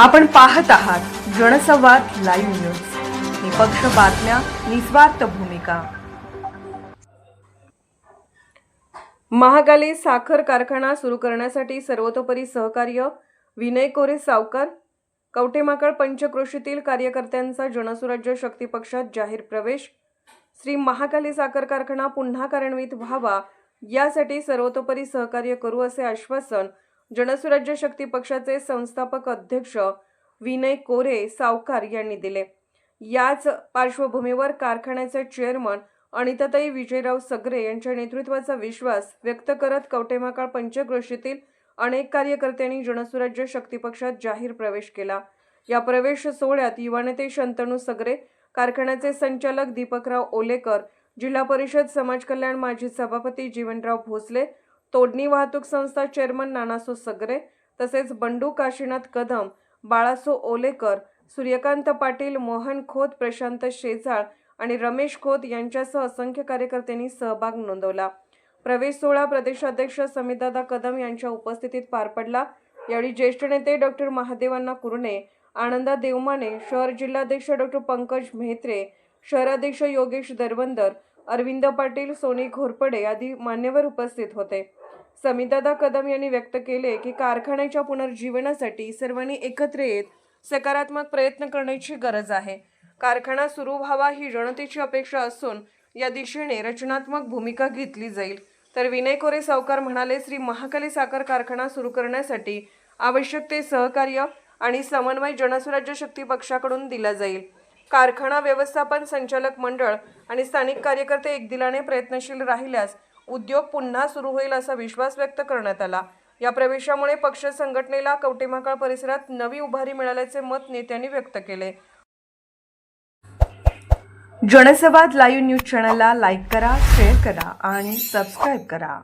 आपण पाहत आहात जनसंवाद लाईव्ह न्यूज. निपक्ष बातम्या निस्वार्थ भूमिका. महाकाली साखर कारखाना सुरू करण्यासाठी सर्वतोपरी सहकार्य विनय कोरे सावकर. कवटेमाकळ पंचक्रोशीतील कार्यकर्त्यांचा जनसुराज्य शक्ती पक्षात जाहीर प्रवेश. श्री महाकाली साखर कारखाना पुन्हा कार्यान्वित व्हावा यासाठी सर्वतोपरी सहकार्य करू असे आश्वासन जनसुराज्य शक्ती पक्षाचे संस्थापक अध्यक्ष विनय कोरे सावकार यांनी दिले. याच पार्श्वभूमीवर कारखान्याचे चेअरमन अनिताताई विजयराव सगरे यांच्या नेतृत्वाचा विश्वास व्यक्त करत कवटेमाकाळ पंचक्रोशीतील अनेक कार्यकर्त्यांनी जनसुराज्य शक्ती पक्षात जाहीर प्रवेश केला. या प्रवेश सोहळ्यात युवा नेते शंतनू सगरे कारखान्याचे संचालक दीपकराव ओलेकर जिल्हा परिषद समाज कल्याण माजी सभापती जीवनराव भोसले तोडणी वाहतूक संस्था चेअरमन नानासो सगरे तसेच बंडू काशीनाथ कदम बाळासो ओलेकर सूर्यकांत पाटील मोहन खोत प्रशांत शेजाळ आणि रमेश खोत यांच्यासह असंख्य कार्यकर्त्यांनी सहभाग नोंदवला. प्रवेश सोहळा प्रदेशाध्यक्ष समितदादा कदम यांच्या उपस्थितीत पार पडला. यावेळी ज्येष्ठ नेते डॉक्टर महादेवांना कुरणे आनंदा देवमाने शहर जिल्हाध्यक्ष डॉक्टर पंकज म्हेत्रे शहराध्यक्ष योगेश दरबंदर अरविंद पाटील सोनी घोरपडे आदी मान्यवर उपस्थित होते. समितादा कदम यांनी व्यक्त केले की कारखान्याच्या पुनर्जीवनासाठी सर्वांनी एकत्र येत सकारात्मक प्रयत्न करण्याची गरज आहे. कारखाना सुरू व्हावा ही जनतेची अपेक्षा असून या दिशेने रचनात्मक भूमिका घेतली जाईल. तर विनय कोरे सावकार म्हणाले श्री महाकाली साखर कारखाना सुरू करण्यासाठी आवश्यक ते सहकार्य आणि समन्वय जनस्वराज्य शक्ती पक्षाकडून दिला जाईल. कारखाना व्यवस्थापन संचालक मंडळ आणि स्थानिक कार्यकर्ते एक दिलाने प्रयत्नशील राहिल्यास उद्योग पुन्हा सुरू होईल असा विश्वास व्यक्त करण्यात आला. या प्रवेशामुळे पक्ष संघटनेला कवटेमाकाळ परिसरात नवी उभारी मिळाल्याचे मत नेत्यांनी व्यक्त केले. जनसंवाद लाईव्ह न्यूज चॅनलला लाईक करा शेअर करा आणि सबस्क्राईब करा.